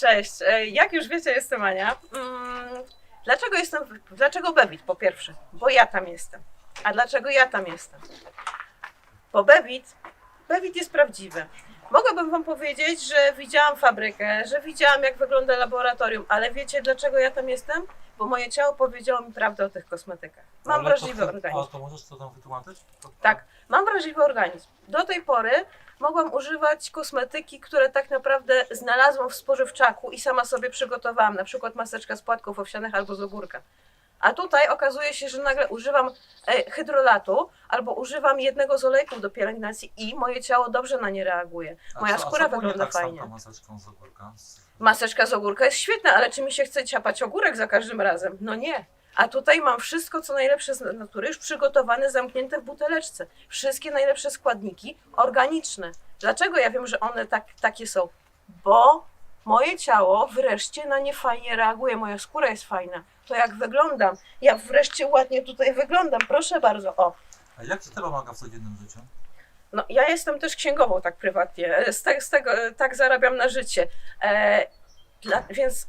Cześć. E, Jak już wiecie, jestem Ania. Mm, Dlaczego jestem, dlaczego Bebit po pierwsze? Bo ja tam jestem. A dlaczego ja tam jestem? Bo Bebit, Bebit jest prawdziwy. Mogłabym wam powiedzieć, że widziałam fabrykę, że widziałam jak wygląda laboratorium, ale wiecie dlaczego ja tam jestem? Bo moje ciało powiedziało mi prawdę o tych kosmetykach. Mam Ale wrażliwy to, organizm. A to możesz to tam wytłumaczyć? To, Tak, mam wrażliwy organizm. Do tej pory mogłam używać kosmetyki, które tak naprawdę znalazłam w spożywczaku i sama sobie przygotowałam, na przykład maseczka z płatków owsianych albo z ogórka. A tutaj okazuje się, że nagle używam e, hydrolatu albo używam jednego z olejków do pielęgnacji i moje ciało dobrze na nie reaguje. Moja skóra wygląda tak fajnie. tamtą maseczką z ogórka? Maseczka z ogórka jest świetna, ale czy mi się chce ciapać ogórek za każdym razem? No nie. A tutaj mam wszystko, co najlepsze z natury, już przygotowane, zamknięte w buteleczce. Wszystkie najlepsze składniki organiczne. Dlaczego ja wiem, że one tak, takie są? Bo moje ciało wreszcie na nie fajnie reaguje, moja skóra jest fajna. To jak wyglądam, ja wreszcie ładnie tutaj wyglądam, proszę bardzo. O, A jak ci to pomaga w codziennym życiu? no, ja jestem też księgową tak prywatnie, z, te, z tego tak zarabiam na życie. E, dla, więc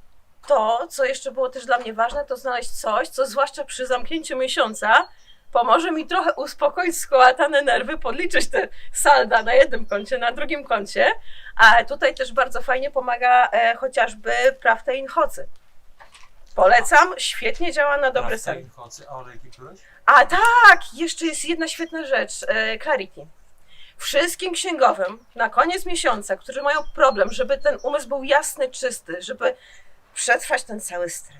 to, co jeszcze było też dla mnie ważne, to znaleźć coś, co zwłaszcza przy zamknięciu miesiąca pomoże mi trochę uspokoić skołatane nerwy, podliczyć te salda na jednym koncie, na drugim koncie. A tutaj też bardzo fajnie pomaga e, chociażby Praftein Hocy. Polecam, świetnie działa na dobry sen. Olejki? A tak, jeszcze jest jedna świetna rzecz, e, Clarity. Wszystkim księgowym na koniec miesiąca, którzy mają problem, żeby ten umysł był jasny, czysty, żeby przetrwać ten cały stres.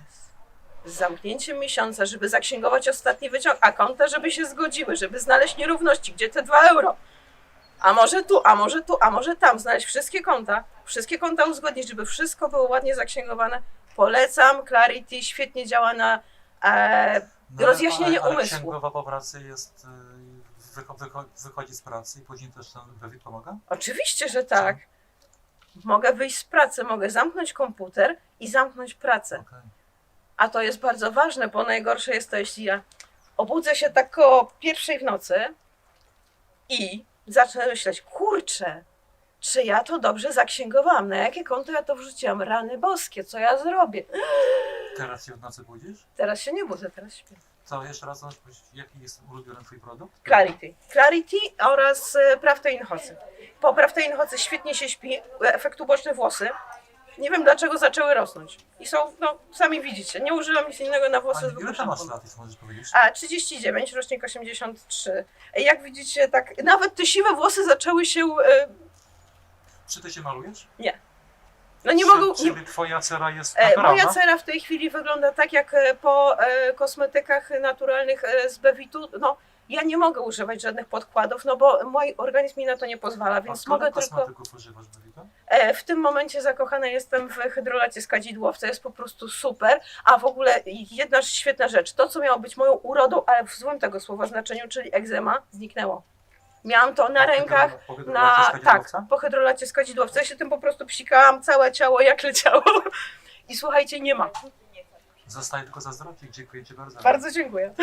Z zamknięciem miesiąca, żeby zaksięgować ostatni wyciąg, a konta, żeby się zgodziły, żeby znaleźć nierówności, gdzie te dwa euro. A może tu, a może tu, a może tam, znaleźć wszystkie konta, wszystkie konta uzgodnić, żeby wszystko było ładnie zaksięgowane. Polecam, Clarity świetnie działa na e, No, Rozjaśnienie ale, ale umysłu. księgowa po pracy jest, y, wycho, wycho, wychodzi z pracy i później też ten wewit pomaga? Oczywiście, że tak. Mogę wyjść z pracy, mogę zamknąć komputer i zamknąć pracę. Okej. A to jest bardzo ważne, bo najgorsze jest to, jeśli ja obudzę się tak koło pierwszej w nocy i zacznę myśleć, kurczę, czy ja to dobrze zaksięgowałam? Na jakie konto ja to wrzuciłam? Rany boskie, co ja zrobię? Teraz się w nocy budzisz? Teraz się nie budzę, teraz śpię. Co, jeszcze raz, możesz powiedzieć, jaki jest ulubiony twój produkt? Clarity. Clarity oraz e, Praftein Hocy. Po Praftein Hocy świetnie się śpi, efekt uboczny włosy. Nie wiem dlaczego zaczęły rosnąć. I są, no sami widzicie, nie użyłam nic innego na włosy. Ile tam masz lat, jeśli możesz powiedzieć? A 39, rocznik 83. E, Jak widzicie, tak, nawet te siwe włosy zaczęły się, e, Czy ty się malujesz? no nie czy, mogą, nie, Czy twoja cera jest E, naturalna? Moja cera w tej chwili wygląda tak jak e, po e, kosmetykach naturalnych z Bevitu. No, ja nie mogę używać żadnych podkładów, no bo mój organizm mi na to nie pozwala, A więc skąd mogę tylko. używasz, Bewita? W tym momencie zakochana jestem w hydrolacie z kadzidłowca, jest po prostu super. A w ogóle jedna świetna rzecz, to co miało być moją urodą, ale w złym tego słowa znaczeniu, czyli egzema, zniknęło. Miałam to na rękach, hydro- po hydrolacie na tak, po hydrolacie z kadzidłowca. Ja się tym po prostu psikałam, całe ciało jak leciało. I słuchajcie, nie ma. Zostaje tylko zazdrościć. Dziękuję Ci bardzo. Bardzo dziękuję.